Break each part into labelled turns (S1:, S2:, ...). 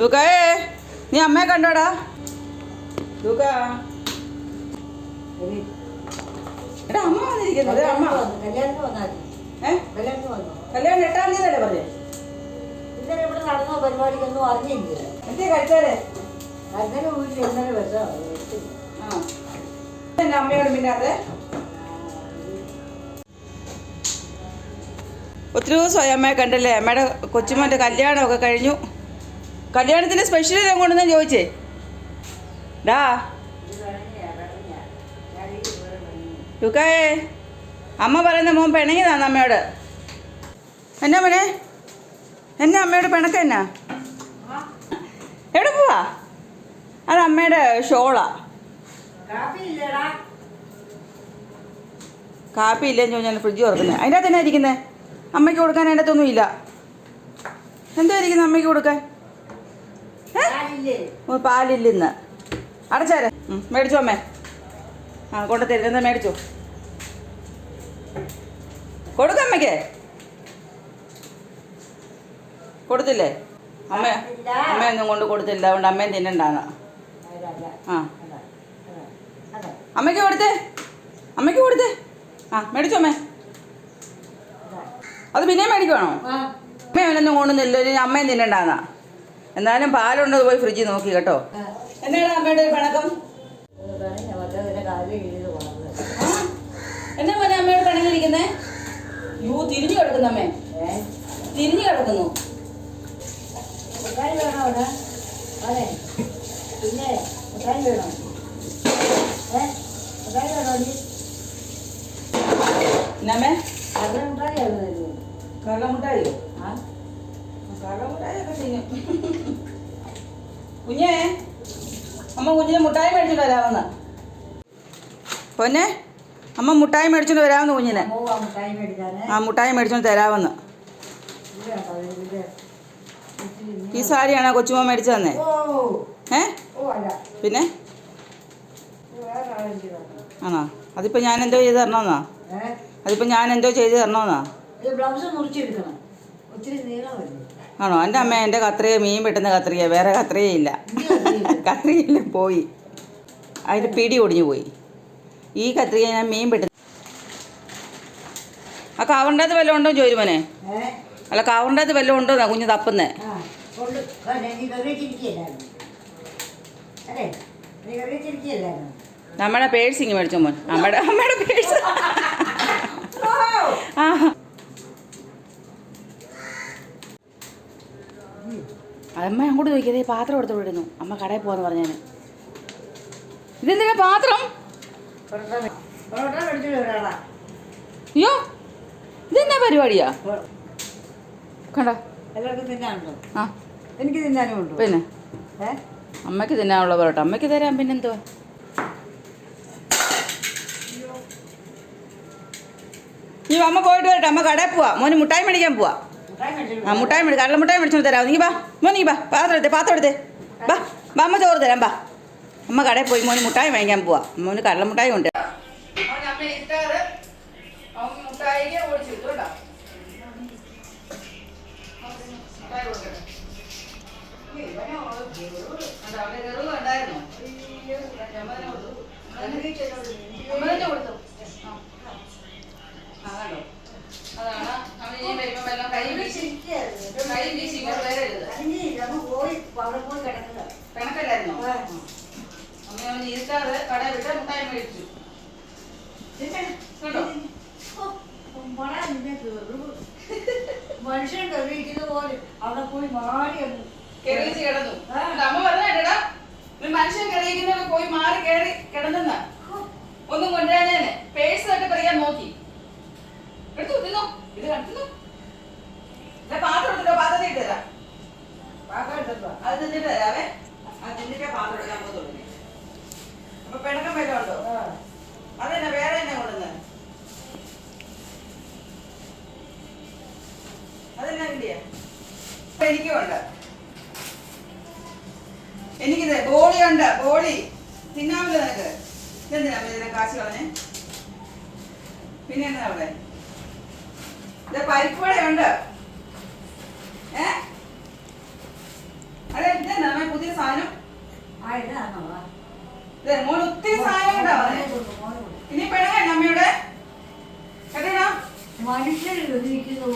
S1: ലൂക്കായേ നീ അമ്മയെ കണ്ടോടാ. ലൂക്ക എടാ. അമ്മ വന്നിരിക്കുന്നത് അമ്മ. കല്യാണം എട്ടാം തീയതി അല്ലേ പറഞ്ഞേ?
S2: ഇന്നലെ ഇവിടെ നടന്ന പരിപാടിക്കൊന്നും അറിഞ്ഞില്ല?
S1: എന്തേ കഴിച്ചാലേ
S2: ഇന്നലെ വീട്ടിൽ ഇന്നലെ വെച്ചോ
S1: എന്റെ അമ്മയോട് മിണ്ടാതെ ഒത്തിരി ദിവസമായി അമ്മയെ കണ്ടല്ലേ? അമ്മയുടെ കൊച്ചുമോന്റെ കല്യാണമൊക്കെ കഴിഞ്ഞു. കല്യാണത്തിന് സ്പെഷ്യൽ ഞാൻ കൊണ്ടുവന്ന് ചോദിച്ചേ? ഡാ. ലുക്കായേ അമ്മ പറയുന്ന മോൻ പിണങ്ങിയതാണ് അമ്മയോട്. എന്നാ മോനെ? എന്നാ അമ്മയോട് പിണക്ക എന്നാ? എവിടെ പോവാ? അത് അമ്മയുടെ ഷോളാ.
S2: കാപ്പി
S1: ഇല്ലെന്ന് ചോദിച്ചാൽ ഫ്രിഡ്ജ് തുറക്കുന്നത് അതിന്റെ അകത്ത് തന്നെ ഇരിക്കുന്നത് അമ്മയ്ക്ക് കൊടുക്കാൻ അതിന്റെ അകത്തൊന്നും ഇല്ല. എന്തോ ഇരിക്കുന്നത് അമ്മയ്ക്ക് കൊടുക്കാൻ? പാലില്ലെന്ന്. അടച്ചാരെ. മേടിച്ചോ അമ്മേ. ആ കൊണ്ട് എന്താ മേടിച്ചോ? കൊടുക്ക അമ്മയ്ക്ക്. കൊടുത്തില്ലേ? അമ്മ അമ്മയൊന്നും കൊണ്ട് കൊടുത്തില്ല. അതുകൊണ്ട് അമ്മയും തിന്നണ്ടാന്ന്. ആ. അമ്മയ്ക്ക് കൊടുത്തേ. അമ്മയ്ക്ക് കൊടുത്തേ. ആ മേടിച്ചോ അമ്മേ.
S2: അത്.
S1: പിന്നെയും മേടിക്കുവാണോ? അമ്മയൊന്നും ഇനി അമ്മയും തിന്നണ്ടാന്നാ. എന്നാലും പാലുണ്ടോ പോയി ഫ്രിഡ്ജിൽ നോക്കി കേട്ടോ. എന്നാണ് അമ്മയുടെ ഒരു പണക്കം? എന്നാ പോലെ അമ്മയുടെ പണങ്ങിരിക്കുന്നേ യൂ തിരിഞ്ഞു കിടക്കുന്നു അമ്മേ. തിരിഞ്ഞു കിടക്കുന്നു.
S2: പിന്നെ വേണോ? ഏ? വേണോ നീ?
S1: എന്നമ്മേ
S2: അതിന് മുട്ടായി ആയിരുന്നു. തരുന്നത്
S1: കള്ളമുട്ടായോ
S2: ആ.
S1: കള്ളമുട്ടായൊക്കെ തിന്നും. കുഞ്ഞേ അമ്മ കുഞ്ഞിന് മുട്ടായി മേടിച്ചിട്ട് വരാമെന്ന്. പൊന്നെ അമ്മ മുട്ടായി മേടിച്ചിട്ട് വരാമെന്ന് കുഞ്ഞിന്. ആ മുട്ടായി മേടിച്ചോണ്ട് തരാമെന്ന്. ഈ സാരിയാണോ കൊച്ചുമോ മേടിച്ചു തന്നെ? ഏ? പിന്നെ? ആണോ അതിപ്പോൾ ഞാൻ എന്തോ ചെയ്ത് തരണമെന്നാ
S2: അതിപ്പോ
S1: അതിപ്പോൾ ഞാൻ എന്തോ ചെയ്ത് തരണമെന്നാ
S2: ബ്ലൗസ് മുറിച്ചെടുക്കണം ഒത്തിരി നീളം
S1: ആണോ? എന്റെ അമ്മ എന്റെ കത്രിക മീൻ വെട്ടുന്ന കത്രിക വേറെ കത്രികയില്ല കത്രികയില്ല പോയി. അതിന്റെ പിടി ഒടിഞ്ഞു പോയി. ഈ കത്രിക ഞാൻ മീൻ വെട്ടുന്ന ആ കവറിന്റെ അകത്ത് വല്ലതും ഉണ്ടോ ചോദിച്ചു മോനെ.
S2: ഏ?
S1: അല്ല കവറിന്റെ അകത്ത് വല്ലതും ഉണ്ടോന്നാ കുഞ്ഞ് തപ്പുന്നേ. നമ്മുടെ പേഴ്സ് ഇങ്ങനെ മേടിച്ചോ മോൻ. നമ്മുടെ അമ്മയുടെ പേഴ്സ് ആ. അമ്മ അങ്ങോട്ട് ചോദിക്കാതെ പാത്രം എടുത്ത് വിടുന്നു അമ്മ കടയിൽ പോകാന്ന് പറഞ്ഞാൽ ഇതെന്തിനാ പാത്രം? അയ്യോ ഇതെന്നാ പരിപാടിയാ? കണ്ട?
S2: എല്ലാവർക്കും തിന്നാനുണ്ടോ?
S1: ആ.
S2: എനിക്ക് തിന്നാനും ഉണ്ടോ?
S1: പിന്നെ?
S2: അമ്മയ്ക്ക്
S1: അമ്മയ്ക്ക് തിന്നാനുള്ള പൊറോട്ട. അമ്മയ്ക്ക് തരാം പിന്നെന്തുവാ? ഈ അമ്മ പോയിട്ട് വരട്ടെ. അമ്മ കടയിൽ പോവാ. മോന് മുട്ടായി മേടിക്കാൻ പോവാ. ആ മുട്ടായി മേടി കടല മുട്ടായി മേടിച്ചോണ്ട് തരാം നീ ബാ മോ നീ ബാ പാത്രം എടുത്തേ പാത്രം എടുത്തേ. ബാ ബാ അമ്മ ചോറ് തരാം ബാ അമ്മ കടയിൽ പോയി മോന് മുട്ടായി വാങ്ങിക്കാൻ പോവാ. മോന് കടല മുട്ടായി ഉണ്ട്
S2: അവിടെ പോയി കിടക്കുക
S1: കണക്കല്ലായിരുന്നോ അമ്മ അവൻ ഇരുത്താതെ കട വിട്ട് മുട്ടായി മേടിച്ചു. കേട്ടോ
S2: മനുഷ്യൻ കറിയിക്കുന്ന പോലെ അവിടെ പോയി മാറി
S1: കെറിയിച്ച് കിടന്നു. അമ്മ പറഞ്ഞേടാ ഒരു മനുഷ്യൻ കറിയിക്കുന്നവരെ പോയി മാറി കയറി കിടന്നെന്ന്. ഒന്നും കൊണ്ടുവരാനേനെ പേഴ്സ് തട്ടി പറയാൻ നോക്കി. എടുത്തു തിന്നോ. ഇത് കണ്ടു പാത്രം എടുത്തിട്ടോ പാത്രത്തിൽ ഇട്ട് തരാം.
S2: പാത്രം എടുത്തോ
S1: അത് തിന്നിട്ട് തരാവേ അത് തിന്നിട്ടേ പാത്രം എടുക്കാൻ ഇനി. അപ്പൊ പിണക്കം വല്ലതും ഉണ്ടോ അതെന്നെ വേറെ തന്നെ കൊണ്ടുവന്ന്? അതെന്നാ ഇല്ലേ എനിക്കുണ്ട് എനിക്കിത് ബോളി ഉണ്ട് ബോളി. തിന്നാമല്ലോ നിനക്ക്. ഇതെന്തിനാ ഇതിനെ കാശ് കളഞ്ഞേ? പിന്നെ എന്താ അവിടെ? ഇത് പരിപ്പ് ഉണ്ട് ഏ? അതെ സാധനം. മോൻ ഒത്തിരി സാധനം ഇനി പെണ്ണുങ്ങണ്ട അമ്മയുടെ? കേട്ടോ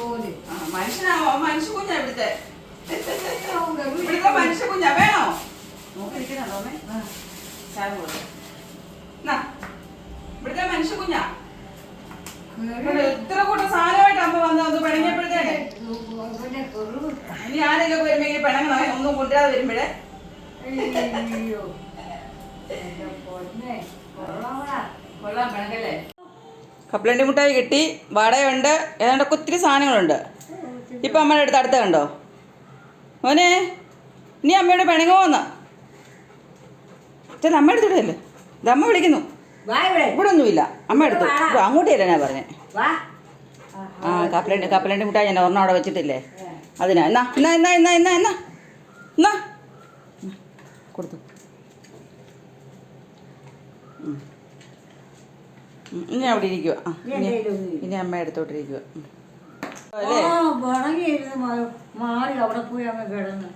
S2: പോലെ.
S1: മനുഷ്യനാവോ? മനുഷ്യ കുഞ്ഞാ ഇവിടുത്തെ. ഇവിടുത്തെ മനുഷ്യ കുഞ്ഞാ വേണോ? അമ്മേ? ചായ ഇവിടുത്തെ മനുഷ്യ കുഞ്ഞാ ഇത്ര കൂട്ടം സാധനമായിട്ട് അമ്മ വന്നത്? പിണങ്ങിയപ്പോഴത്തേനെ ഇനി ആരെങ്കിലും വരുമ്പോ പിണങ്ങണോ ഒന്നും കൊണ്ടുവരാതെ വരുമ്പോഴേ?
S2: പൊന്നെ.
S1: കൊള്ളാം പിണങ്ങല്ലേ കപ്പലണ്ടി മുട്ടായി കിട്ടി വടയുണ്ട് ഏതാണ്ടൊക്കെ ഒത്തിരി സാധനങ്ങളുണ്ട്. ഇപ്പം അമ്മയുടെ അടുത്ത് അടുത്ത കണ്ടോ? മോനെ നീ അമ്മയോട് പിണങ്ങുമോന്ന് ചെല്ല അമ്മ എടുത്തിടല്ലേ ഇത് അമ്മ വിളിക്കുന്നു.
S2: വാ ഇവിടെ.
S1: ഒന്നുമില്ല. അമ്മ എടുത്തു അങ്ങോട്ടേ ഞാൻ പറഞ്ഞേ?
S2: വാ.
S1: ആ കപ്പലണ്ടി കപ്പലണ്ടി മുട്ടായി ഞാൻ ഒരെണ്ണം അവിടെ വെച്ചിട്ടില്ലേ? അതിനാ എന്നാ എന്നാ എന്നാ എന്നാ എന്നാ എന്നാ എന്നാ. കൊടുത്തു. ഇനി അവിടെ ഇരിക്കുക ആ
S2: ഇനി
S1: അമ്മ എടുത്തോട്ടിരിക്കുക
S2: മാറി അവിടെ പോയി അങ്ങ് കിടന്ന്.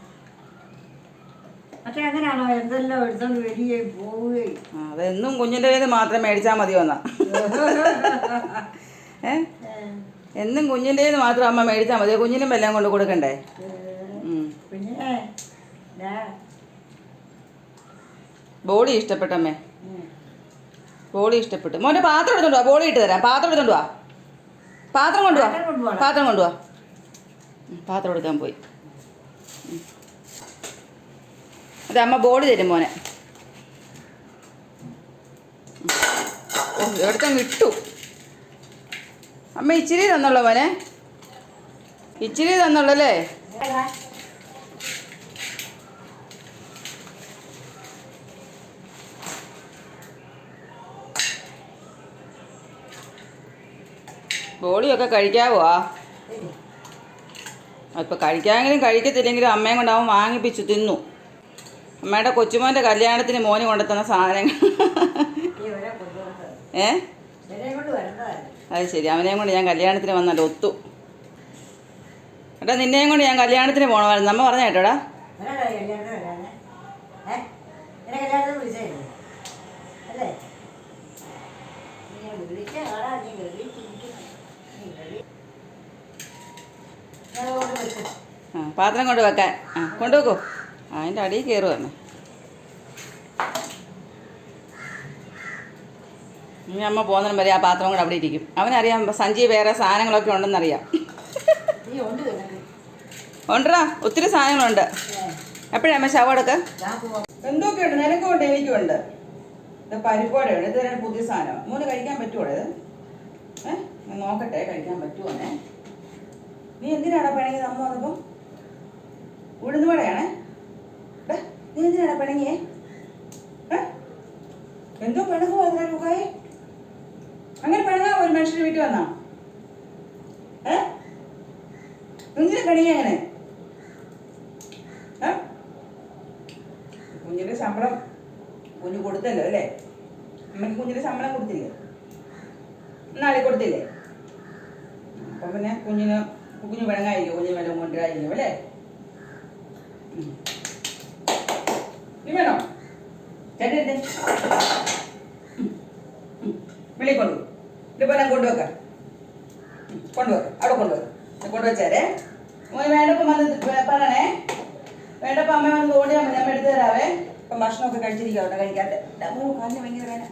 S2: പക്ഷെ അങ്ങനെയാണോ എന്തെല്ലാം എടുത്തോണ്ട് വരികയും പോവുകയും
S1: ആ അതെന്നും കുഞ്ഞിന്റെ കയ്യിൽ മാത്രം മേടിച്ചാൽ മതി വന്നാ ഏ എന്നും കുഞ്ഞിന്റെ മാത്രം അമ്മ മേടിച്ചാൽ മതി. കുഞ്ഞിനും എല്ലാം കൊണ്ട് കൊടുക്കണ്ടേ?
S2: പിന്നെ
S1: ബോളി ഇഷ്ടപ്പെട്ടമ്മേ. ബോളി ഇഷ്ടപ്പെട്ടു. മോന്റെ പാത്രം എടുത്തോണ്ട് വാ. ബോളി ഇട്ട് തരാം. പാത്രം എടുത്തോണ്ട് വാ. പാത്രം കൊണ്ടുവാ.
S2: പാത്രം
S1: കൊണ്ടുവാ. പാത്രം എടുക്കാൻ പോയി. അതെ അമ്മ ബോളി തരും മോനെ. ഓ എവിടുത്തെ വിട്ടു അമ്മ ഇച്ചിരി തന്നുള്ള മോനെ. ഇച്ചിരി തന്നുള്ളല്ലേ ബോളിയൊക്കെ കഴിക്കാവോ? ഇപ്പം കഴിക്കാമെങ്കിലും കഴിക്കത്തില്ലെങ്കിലും അമ്മയും കൊണ്ട് അവൻ വാങ്ങിപ്പിച്ചു തിന്നു. അമ്മയുടെ കൊച്ചുമോന്റെ കല്യാണത്തിന് മോന് കൊണ്ടുത്തന്ന സാധനങ്ങൾ. ഏ? അത് ശരി. അവനെയും കൊണ്ട് ഞാൻ കല്യാണത്തിന് വന്നല്ലോ ഒത്തു. എടാ നിന്നെയും കൊണ്ട് ഞാൻ കല്യാണത്തിന് പോകണമായിരുന്നു നമ്മ പറഞ്ഞ കേട്ടോടാ. ആ പാത്രം കൊണ്ട് വെക്കാൻ. ആ കൊണ്ടുവെക്കോ. ആ അതിന്റെ അടിയിൽ കയറുവാണ് ഇനി അമ്മ പോകുന്നതിനും വരെ ആ പാത്രം കൂടെ അവിടെ ഇരിക്കും. അവനറിയാം സഞ്ചി വേറെ സാധനങ്ങളൊക്കെ ഉണ്ടെന്നറിയാം.
S2: ഉണ്ട്.
S1: ഉണ്ടടാ ഒത്തിരി സാധനങ്ങളുണ്ട്. എപ്പോഴാ അമ്മ ശവടക്ക്. എന്തൊക്കെയുണ്ട് നിനക്കുണ്ട് എനിക്കുണ്ട് ഇത് പരിപ്പോടെയുണ്ട് ഇത് തന്നെ പുതിയ സാധനം. മൂന്ന് കഴിക്കാൻ പറ്റുമോ ഇത്? ഏ? ഞാൻ നോക്കട്ടെ കഴിക്കാൻ പറ്റുമോന്നേ നീ എന്തിനാടാ പിണങ്ങിയത് അമ്മ വന്നപ്പം? ഉഴുന്നുവടയാണേ. നീ എന്തിനാടാ പിണങ്ങിയേ? ഏ? എന്തോ പിണങ്ങുമോ അതിനാ രൂപയെ അങ്ങനെ പിണങ്ങാ ഒരു മനുഷ്യന് വീട്ടിൽ വന്നാ? ഏ? കണിയാ പിണങ്ങി അങ്ങനെ കുഞ്ഞിന്റെ ശമ്പളം കുഞ്ഞു കൊടുത്തല്ലോ അല്ലേ? അമ്മയ്ക്ക് കുഞ്ഞിന്റെ ശമ്പളം കൊടുത്തില്ലേ? നാളെ കൊടുത്തില്ലേ? അപ്പം പിന്നെ കുഞ്ഞിന് കുഞ്ഞു വിളങ്ങായിരിക്കും കുഞ്ഞു വില കൊണ്ടുവരായിരിക്കും അല്ലേ. നീ വേണോ? ചേട്ടൻ വെളി കൊണ്ടു ഇതുപോലെ കൊണ്ടുവെക്ക. കൊണ്ടുവെക്കാം. അവിടെ കൊണ്ടുവെക്ക. കൊണ്ടുവച്ചേരേ. മോന് വേണ്ടപ്പം വന്ന് പറയണേ. വേണ്ടപ്പം അമ്മ വന്ന് ഓടിയാൽ മതി. അമ്മ എടുത്തു തരാവേ. ഇപ്പം ഭക്ഷണമൊക്കെ കഴിച്ചിരിക്കാം കേട്ടോ കഴിക്കാത്ത കാലിന് ഭയങ്കര വേന